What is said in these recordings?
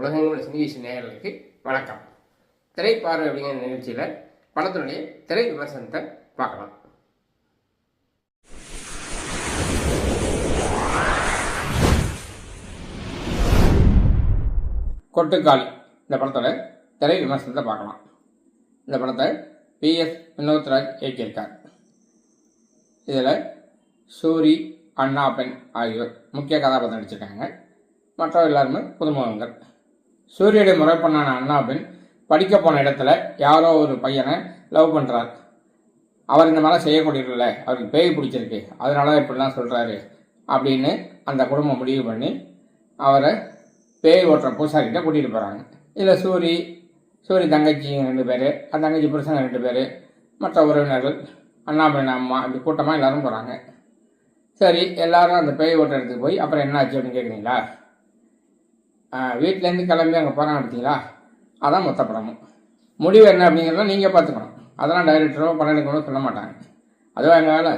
உலகங்கள் சினிவீசி நேயர்களுக்கு வணக்கம். திரைப்பார்வை அப்படிங்கிற நிகழ்ச்சியில் படத்தினுடைய திரை விமர்சனத்தை பார்க்கலாம். கொட்டுக்காளி இந்த படத்தோட திரை விமர்சனத்தை பார்க்கலாம். இந்த படத்தை பி எஸ் வினோத்ராஜ் இயக்கியிருக்கார். இதில் சூரி அண்ணா பெண் ஆகியோர் முக்கிய கதாபாத்திரம் நடிச்சிருக்காங்க. மற்றவர் எல்லாருமே புதுமுகங்கள். சூரியனுடைய முறைப்பண்ணான அண்ணா பெண் படிக்க போன இடத்துல யாரோ ஒரு பையனை லவ் பண்ணுறார் அவர் இந்த மாதிரிலாம் செய்யக்கூடியதில்ல அவருக்கு பேய் பிடிச்சிருக்கு. அதனால இப்படிலாம் சொல்கிறாரு அப்படின்னு அந்த குடும்பம் முடிவு பண்ணி அவரை பேய் ஓட்டுற பூசாரிகிட்ட கூட்டிகிட்டு போகிறாங்க இதில் சூரி சூரி தங்கச்சி ரெண்டு பேர் அந்த தங்கச்சி புருஷன் ரெண்டு பேர் மற்ற உறவினர்கள் அண்ணா பெண் அம்மா இப்படி கூட்டமாக எல்லோரும் போகிறாங்க சரி எல்லாரும் அந்த பேய் ஓட்டுற இடத்துக்கு போய் அப்புறம் என்ன ஆச்சு அப்படின்னு கேட்குறீங்களா வீட்டிலேருந்து கிளம்பி அங்கே போகிறாங்க பார்த்தீங்களா? அதான் மொத்த படமும். முடிவு என்ன அப்படிங்கிறத நீங்கள் பார்த்துக்கணும். அதெல்லாம் டைரக்டரோ படம் எடுக்கணும் சொல்ல மாட்டாங்க. அதுவும் எங்கள் வேலை?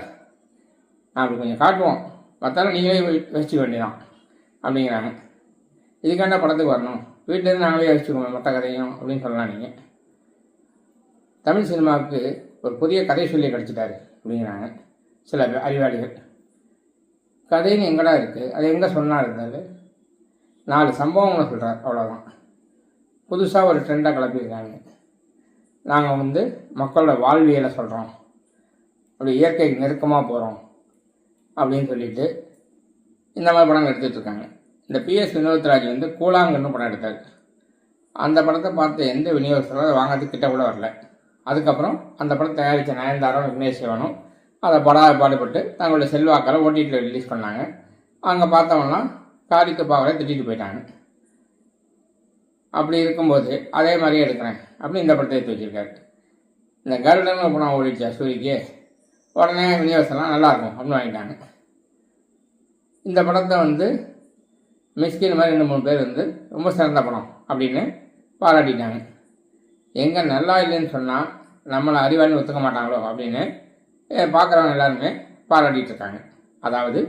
நான் அப்படி கொஞ்சம் காட்டுவோம். பார்த்தாலும் நீங்களே யோசிச்சுக்க வேண்டியதான் அப்படிங்கிறாங்க. இதுக்காண்ட படத்துக்கு வரணும்? வீட்டிலேருந்து நாங்களே யோசிச்சுக்கோங்க மொத்த கதையும் அப்படின்னு சொல்லலாம் நீங்கள் தமிழ் சினிமாவுக்கு ஒரு புதிய கதை சொல்லி கிடச்சிட்டாரு அப்படிங்கிறாங்க சில பேர் அறிவாளிகள். கதைன்னு எங்கடா இருக்குது அது எங்கே சொன்னா இருந்தாலும் நாலு சம்பவங்களை சொல்கிறார் அவ்வளோதான் புதுசாக ஒரு ட்ரெண்டாக கிளப்பியிருக்காங்க. நாங்கள் வந்து மக்களோட வாழ்வியலை சொல்கிறோம் அப்படி இயற்கைக்கு நெருக்கமாக போகிறோம் அப்படின்னு சொல்லிட்டு இந்த மாதிரி படங்கள் எடுத்துகிட்டு இருக்காங்க. இந்த பிஎஸ் வினோத்ராஜ் வந்து கூழாங்கன்னு படம் எடுத்தார். அந்த படத்தை பார்த்து எந்த விநியோகத்தில் அதை வாங்கிறதுக்கு கிட்ட கூட வரல. அதுக்கப்புறம் அந்த படம் தயாரித்த நயன்தாரம் விக்னேஷ் சிவனும் அதை படாத பாடுபட்டு தங்களுடைய செல்வாக்கால் ஓடிடியில் ரிலீஸ் பண்ணாங்க. அங்கே பார்த்தோம்னா காரிக்கு பாவரை திட்டிட்டு போயிட்டாங்க. அப்படி இருக்கும்போது அதே மாதிரியே எடுக்கிறேன் அப்படின்னு இந்த படத்தை எடுத்து வச்சுருக்காரு. இந்த கருடன் படம் ஓடிச்சா சூரிக்கு. உடனே விநியோகம்லாம் நல்லாயிருக்கும் அப்படின்னு வாங்கிட்டாங்க. இந்த படத்தை வந்து மிஸ்கின் மாதிரி ரெண்டு மூணு பேர் வந்து ரொம்ப சிறந்த படம் அப்படின்னு பாராட்டிட்டாங்க. எங்கே நல்லா இல்லைன்னு சொன்னால் நம்மளை அறிவாளின்னு ஒத்துக்க மாட்டாங்களோ அப்படின்னு பார்க்குறவங்க எல்லாருமே பாராட்டிகிட்டு இருக்காங்க. அதாவது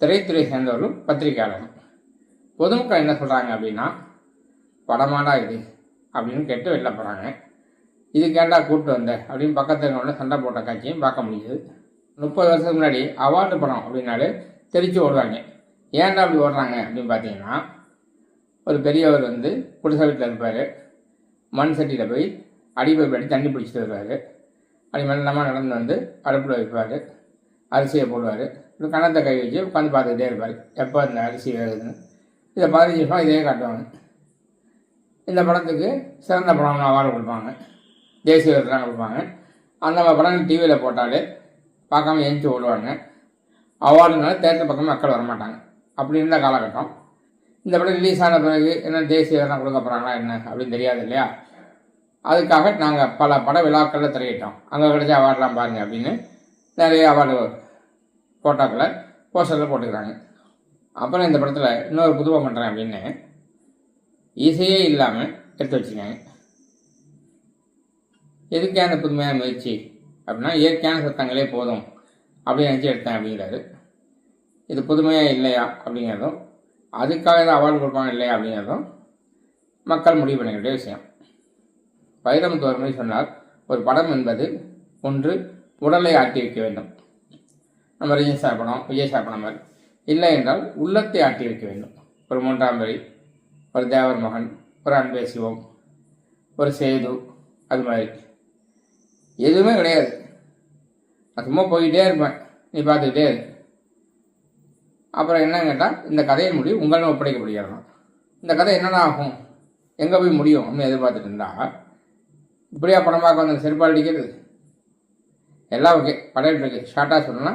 திரைத்துறை சேர்ந்தவர்களும் பத்திரிகையாளரும் பொதுமக்கள் என்ன சொல்கிறாங்க அப்படின்னா படமாடா இது அப்படின்னு கேட்டு வெளில போகிறாங்க இது கேண்டா கூப்பிட்டு வந்த அப்படின்னு பக்கத்தில் இருக்கவங்கள சண்டை போட்ட காட்சியும் பார்க்க முடியுது. முப்பது வருஷத்துக்கு முன்னாடி அவார்டு படம் அப்படின்னாலே தெரிச்சு ஓடுவாங்க. ஏன்டா அப்படி ஓடுறாங்க அப்படின்னு பார்த்தீங்கன்னா ஒரு பெரியவர் வந்து குடிசை வீட்டில் இருப்பார். மண் சட்டியில் போய் அடிப்பை அடி தண்ணி பிடிச்சிட்டு வருவார். அப்படி மெல்லமாக நடந்து வந்து அடுப்பில் வைப்பார். அரிசியை போடுவார். இப்படி கணத்தை கை வச்சு உட்காந்து பார்த்துக்கிட்டே இருப்பார். எப்போ இந்த அரிசி வேகுதுன்னு. இதை பதினஞ்சு நிமிஷம் இதே காட்டுவாங்க இந்த படத்துக்கு சிறந்த படம்னு அவார்டு கொடுப்பாங்க. தேசிய விருதுலாம் கொடுப்பாங்க. அந்த மாதிரி படம் டிவியில் போட்டாலே பார்க்காம எழுந்து ஓடுவாங்க. அவார்டுனால தேட்டர் பக்கம் மக்கள் வரமாட்டாங்க. அப்படி இருந்த காலகட்டம். இந்த படம் ரிலீஸ் ஆன பிறகு என்ன தேசிய விருதுலாம் கொடுக்க போகிறாங்களா என்ன அப்படின்னு தெரியாது இல்லையா? அதுக்காக நாங்கள் பல பட விழாக்களில் திரையிட்டோம். அங்கே கிடைச்ச அவார்டெலாம் பாருங்கள் அப்படின்னு நிறைய அவார்டு ஃபோட்டோக்களை போஸ்டரில் போட்டுக்கிறாங்க. அப்புறம் இந்த படத்தில் இன்னொரு புதுவை பண்ணுறேன் அப்படின்னு இசையே இல்லாமல் எடுத்து வச்சுருக்காங்க. எதுக்கே அந்த புதுமையான முயற்சி? அப்படின்னா இயற்கையான சத்தங்களே போதும். அப்படின்னு நினச்சி எடுத்தேன் அப்படிங்கிறாரு. இது புதுமையாக இல்லையா அப்படிங்கிறதும் அதுக்காக தான் அவார்டு கொடுப்பாங்க இல்லையா அப்படிங்கிறதும் மக்கள் முடிவு பண்ண வேண்டிய விஷயம். வைரமுத்து ஒரு மாதிரி சொன்னார் ஒரு படம் என்பது ஒன்று உடலை ஆட்டி வைக்க வேண்டும். நம்ம ரஜினி சாப்பிடணும் விஜய் சாப்பிட மாதிரி இல்லை என்றால் உள்ளத்தை ஆட்டி வைக்க வேண்டும். ஒரு மூன்றாம் வரி ஒரு தேவர் மகன் ஒரு அன்பே சிவம் ஒரு சேது அது மாதிரி. எதுவுமே கிடையாது. நான் சும்மா போய்கிட்டே இருப்பேன். நீ பார்த்துக்கிட்டே இரு. அப்புறம் என்னன்னு கேட்டால் இந்த கதையின் முடிவு உங்களிடம் ஒப்படைக்கப்படுகிறது இந்த கதை என்னென்ன ஆகும்? எங்கே போய் முடியும்? அப்படின்னு எதிர்பார்த்துட்டு இருந்தா இப்படியா படம் பார்க்க வந்து செருப்பால் அடிக்கிறது? எல்லாம் ஓகே படம் இருக்கு. ஷார்ட்டாக சொல்லணும்னா